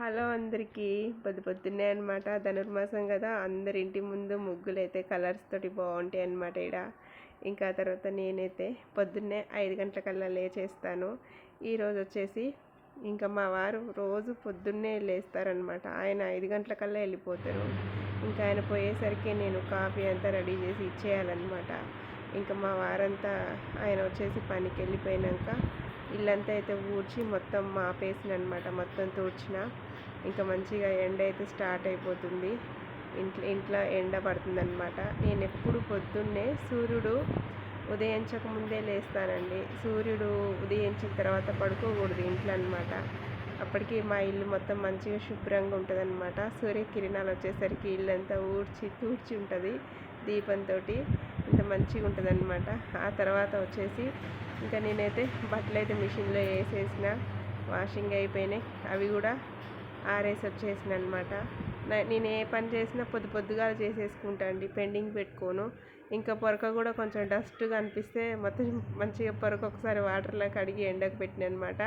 Hello అందరికీ. పొద్దు పొద్దున్నే అనమాట ధనుర్మాసం కదా. అందరి ఇంటి ముందు ముగ్గులు అయితే కలర్స్ తోటి బాగుంటాయి అనమాట ఇక్కడ ఇంకా తర్వాత నేనైతే పొద్దున్నే ఐదు గంటలకల్లా లేచేస్తాను. ఈరోజు వచ్చేసి ఇంకా మా వారు రోజు పొద్దున్నే లేస్తారనమాట ఆయన ఐదు గంటలకల్లా వెళ్ళిపోతారు. ఇంకా ఆయన పోయేసరికి నేను కాఫీ అంతా రెడీ చేసి ఇచ్చేయాలన్నమాట. ఇంకా మా వారంతా ఆయన వచ్చేసి పనికి వెళ్ళిపోయినాక ఇల్లంతా అయితే ఊడ్చి మొత్తం మాపేసిన అనమాట మొత్తం తూడ్చిన. ఇంకా మంచిగా ఎండ అయితే స్టార్ట్ అయిపోతుంది. ఇంట్లో ఇంట్లో ఎండ పడుతుందనమాట నేను ఎప్పుడు పొద్దున్నే సూర్యుడు ఉదయించక ముందే లేస్తానండి. సూర్యుడు ఉదయించిన తర్వాత పడుకోకూడదు ఇంట్లో అనమాట అప్పటికి మా ఇల్లు మొత్తం మంచిగా శుభ్రంగా ఉంటుంది అనమాట సూర్యకిరణాలు వచ్చేసరికి ఇల్లంతా ఊడ్చి తూడ్చి ఉంటుంది దీపంతో ఇంత మంచిగా ఉంటుంది అనమాట ఆ తర్వాత వచ్చేసి ఇంకా నేనైతే బట్టలు అయితే మిషన్లో వేసేసిన వాషింగ్ అయిపోయినాయి. అవి కూడా ఆర్ఎస్ వచ్చేసింది అనమాట నేను ఏ పని చేసినా పొద్దు పొద్దుగా చేసేసుకుంటా అండి. పెండింగ్ పెట్టుకోను. ఇంకా పొరక కూడా కొంచెం డస్ట్గా అనిపిస్తే మొత్తం మంచిగా పొరక ఒకసారి వాటర్లో కడిగి ఎండకు పెట్టిన అనమాట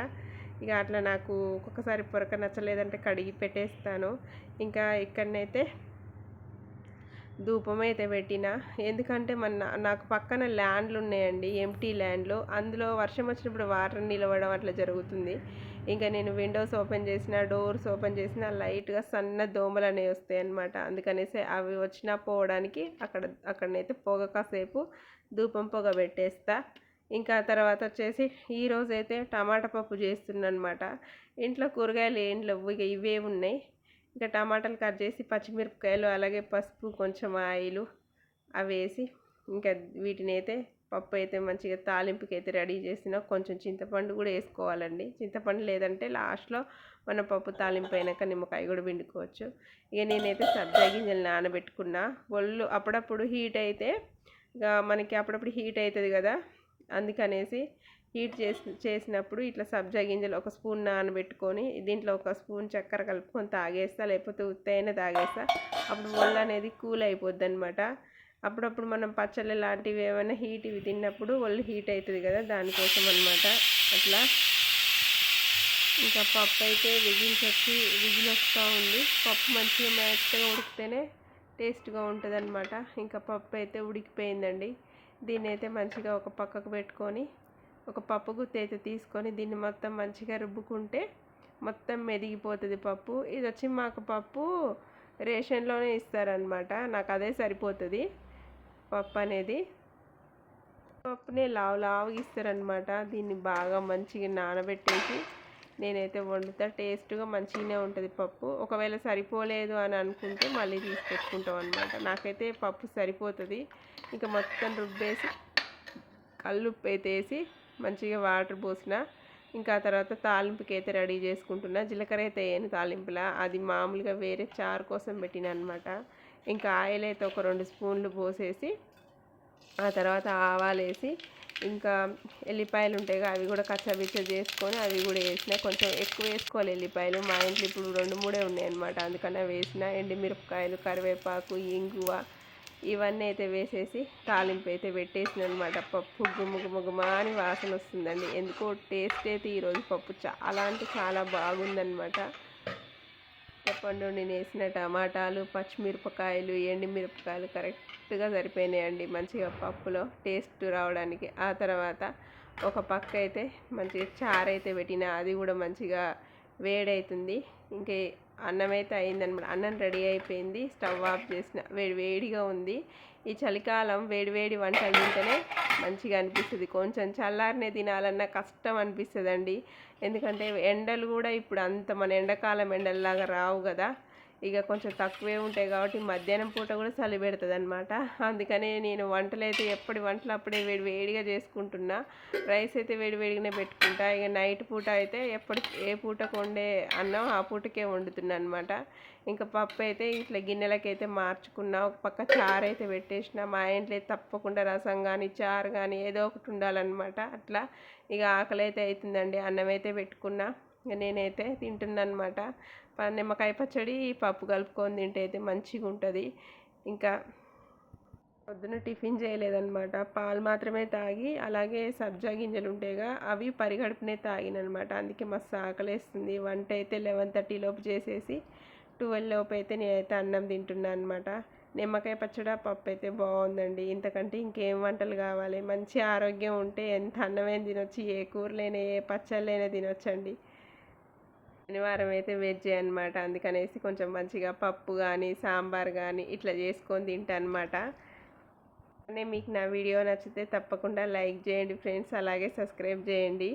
ఇక అట్లా నాకు ఒక్కొక్కసారి పొరక నచ్చలేదంటే కడిగి పెట్టేస్తాను. ఇంకా ఇక్కడనైతే ధూపం అయితే పెట్టిన. ఎందుకంటే మన నాకు పక్కన ల్యాండ్లు ఉన్నాయండి ఎంటీ ల్యాండ్లు. అందులో వర్షం వచ్చినప్పుడు వాటర్ నిలవడం అట్లా జరుగుతుంది. ఇంకా నేను విండోస్ ఓపెన్ చేసిన డోర్స్ ఓపెన్ చేసిన లైట్గా సన్న దోమలు అనేవి వస్తాయి అనమాట అందుకనేసి అవి వచ్చినా పోవడానికి అక్కడ అక్కడనైతే పొగ కాసేపు ధూపం పొగ పెట్టేస్తా. ఇంకా తర్వాత వచ్చేసి ఈరోజైతే టమాటా పప్పు చేస్తున్నా అనమాట ఇంట్లో కూరగాయలు ఏం లేవు ఇక ఇవే ఉన్నాయి. ఇంకా టమాటాలు కట్ చేసి పచ్చిమిరపకాయలు అలాగే పసుపు కొంచెం ఆయిల్ అవి వేసి ఇంకా వీటిని అయితే పప్పు అయితే మంచిగా తాలింపుకి అయితే రెడీ చేసిన. కొంచెం చింతపండు కూడా వేసుకోవాలండి. చింతపండు లేదంటే లాస్ట్లో మన పప్పు తాలింపు అయినాక నిమ్మకాయ కూడా పిండుకోవచ్చు. ఇక నేనైతే సబ్జా గింజలు నానబెట్టుకున్నా. ఒళ్ళు అప్పుడప్పుడు హీట్ అయితే ఇక మనకి అప్పుడప్పుడు హీట్ అవుతుంది కదా అందుకనేసి హీట్ చేసి చేసినప్పుడు ఇట్లా సబ్జా గింజలు ఒక స్పూన్ నానబెట్టుకొని దీంట్లో ఒక స్పూన్ చక్కెర కలుపుకొని తాగేస్తా లేకపోతే ఉత్తైన తాగేస్తా. అప్పుడు ఒళ్ళు అనేది కూల్ అయిపోద్ది అనమాట అప్పుడప్పుడు మనం పచ్చళ్ళు లాంటివి ఏమైనా హీట్ ఇవి తిన్నప్పుడు ఒళ్ళు హీట్ అవుతుంది కదా దానికోసం అనమాట అట్లా. ఇంకా పప్పు అయితే విజిల్చొచ్చి విజిల్ వస్తూ ఉంది. పప్పు మంచిగా మెత్తగా ఉడికితేనే టేస్ట్గా ఉంటుంది అనమాట ఇంకా పప్పు అయితే ఉడికిపోయిందండి. దీన్ని అయితే మంచిగా ఒక పక్కకు పెట్టుకొని ఒక పప్పు గుత్తి అయితే తీసుకొని దీన్ని మొత్తం మంచిగా రుబ్బుకుంటే మొత్తం మెదిగిపోతుంది పప్పు. ఇది వచ్చి మాకు పప్పు రేషన్లోనే ఇస్తారనమాట నాకు అదే సరిపోతుంది పప్పు అనేది. పప్పునే లావు లావుగా ఇస్తారనమాట దీన్ని బాగా మంచిగా నానబెట్టేసి నేనైతే వండుతా. టేస్ట్గా మంచిగానే ఉంటుంది పప్పు. ఒకవేళ సరిపోలేదు అని అనుకుంటే మళ్ళీ తీసుకొచ్చుకుంటాం అనమాట నాకైతే పప్పు సరిపోతుంది. ఇంకా మొత్తం రుబ్బేసి కల్లుప్పు అయితే వేసి మంచిగా వాటర్ పోసిన ఇంకా తర్వాత తాలింపుకి అయితే రెడీ చేసుకుంటున్నా. జీలకర్ర అయితే వేయను తాలింపులా. అది మామూలుగా వేరే చారు కోసం పెట్టిన అనమాట ఇంకా ఆయిల్ అయితే ఒక రెండు స్పూన్లు పోసేసి ఆ తర్వాత ఆవాలు వేసి ఇంకా ఎల్లిపాయలు ఉంటాయి అవి కూడా కచ్చబిచ్చ చేసుకొని అవి కూడా వేసిన. కొంచెం ఎక్కువ వేసుకోవాలి ఎల్లిపాయలు. మా ఇంట్లో ఇప్పుడు రెండు మూడే ఉన్నాయి అనమాట అందుకనే వేసిన. ఎండుమిరపకాయలు కరివేపాకు ఇంగువ ఇవన్నీ అయితే వేసేసి తాలింపు అయితే పెట్టేసిన అనమాట పప్పు గుమ్మ గుమ్మ అని వాసన వస్తుందండి. ఎందుకో టేస్ట్ అయితే ఈరోజు పప్పు చాలా అంటే చాలా బాగుందనమాట చెప్పండి నేను వేసిన టమాటాలు పచ్చిమిరపకాయలు ఎండుమిరపకాయలు కరెక్ట్గా సరిపోయినాయండి మంచిగా పప్పులో టేస్ట్ రావడానికి. ఆ తర్వాత ఒక పక్క అయితే మంచిగా చారు అయితే పెట్టిన అది కూడా మంచిగా వేడవుతుంది ఇంకే అన్నం అయితే అయిందనమాట. అన్నం రెడీ అయిపోయింది. స్టవ్ ఆఫ్ చేసిన. వేడి వేడిగా ఉంది. ఈ చలికాలం వేడి వేడి వంటలు తింటేనే మంచిగా అనిపిస్తుంది. కొంచెం చల్లారినే తినాలన్నా కష్టం అనిపిస్తుంది ఎందుకంటే ఎండలు కూడా ఇప్పుడు అంత మన ఎండాకాలం ఎండల్లాగా రావు కదా. ఇక కొంచెం తక్కువే ఉంటాయి కాబట్టి మధ్యాహ్నం పూట కూడా చలి పెడుతుంది అనమాట అందుకనే నేను వంటలు అయితే ఎప్పటి వంటలు అప్పుడే వేడి వేడిగా చేసుకుంటున్నా. రైస్ అయితే వేడి వేడిగానే పెట్టుకుంటా. ఇక నైట్ పూట అయితే ఎప్పటి ఏ పూటకు వండే అన్నం ఆ పూటకే వండుతున్నా అనమాట ఇంకా పప్పు అయితే ఇట్లా గిన్నెలకైతే మార్చుకున్నా. ఒక పక్క చారు అయితే పెట్టేసిన. మా ఇంట్లో తప్పకుండా రసం కానీ చారు కానీ ఏదో ఒకటి ఉండాలన్నమాట. అట్లా ఇక ఆకలి అయితే అవుతుందండి. అన్నం అయితే పెట్టుకున్నా. నేనైతే తింటున్నా అనమాట నిమ్మకాయ పచ్చడి పప్పు కలుపుకొని తింటే అయితే మంచిగా ఉంటుంది. ఇంకా పొద్దున టిఫిన్ చేయలేదన్నమాట. పాలు మాత్రమే తాగి అలాగే సబ్జా గింజలు ఉంటాయిగా అవి పరిగడుపునే తాగిననమాట అందుకే మస్తు ఆకలేస్తుంది. వంట అయితే లెవెన్ థర్టీ లోపు చేసేసి ట్వెల్వ్ లోపు అయితే నేనైతే అన్నం తింటున్నాను అనమాట నిమ్మకాయ పచ్చడి పప్పు అయితే బాగుందండి. ఇంతకంటే ఇంకేం వంటలు కావాలి? మంచి ఆరోగ్యం ఉంటే ఎంత అన్నమైన తినొచ్చు? ఏ కూరలైనా ఏ పచ్చళ్ళైనా తినొచ్చండి. శనివారం అయితే వెజ్ అనమాట అందుకనేసి కొంచెం మంచిగా పప్పు కానీ సాంబార్ కానీ ఇట్లా చేసుకొని తింటా అనమాట మీకు నా వీడియో నచ్చితే తప్పకుండా లైక్ చేయండి ఫ్రెండ్స్. అలాగే సబ్స్క్రైబ్ చేయండి.